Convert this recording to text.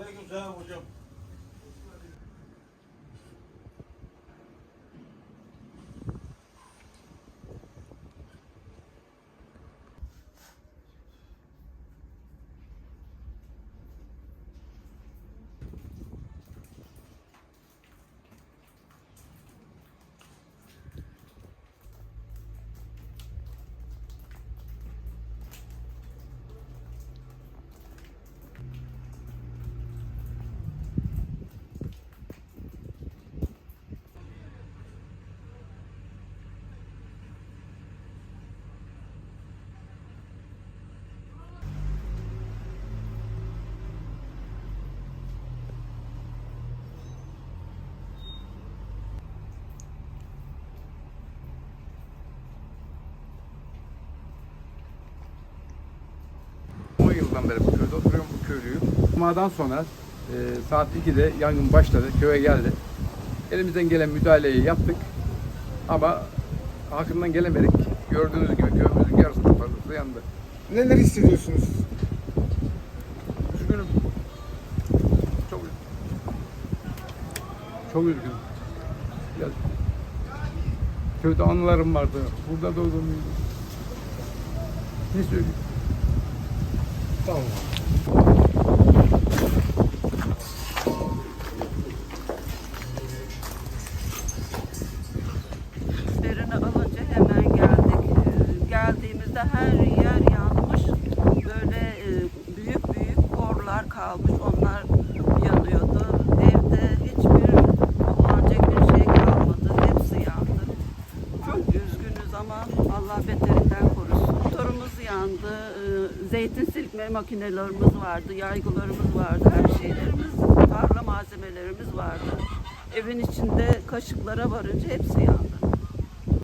那个，我叫 yıldan beri bu köyde oturuyorum, bu köylüyüm. Cumadan sonra e, saat 2'de yangın başladı, köye geldi. Elimizden gelen müdahaleyi yaptık. Ama hakkından gelemedik. Gördüğünüz gibi köyümüzün yarısından fazlası yandı. Neler hissediyorsunuz? Üzgünüm. Çok üzgünüm. Çok üzgünüm. Ya, köyde anılarım vardı. Burada doğdum. Ne söyleyeyim? Tamam. Alınca hemen geldik. Ee, Geldiğimizde her yer yanmış. Böyle e, büyük büyük korlar kalmış. Onlar yanıyordu. Evde hiçbir kullanacak bir şey kalmadı. Hepsi yandı. Çok üzgünüz ama Allah korusun. Yandı. Ee, Zeytin silkme makinelerimiz vardı. Yaygılarımız vardı. Her şeylerimiz, tarla malzemelerimiz vardı. Evin içinde kaşıklara varınca hepsi yandı.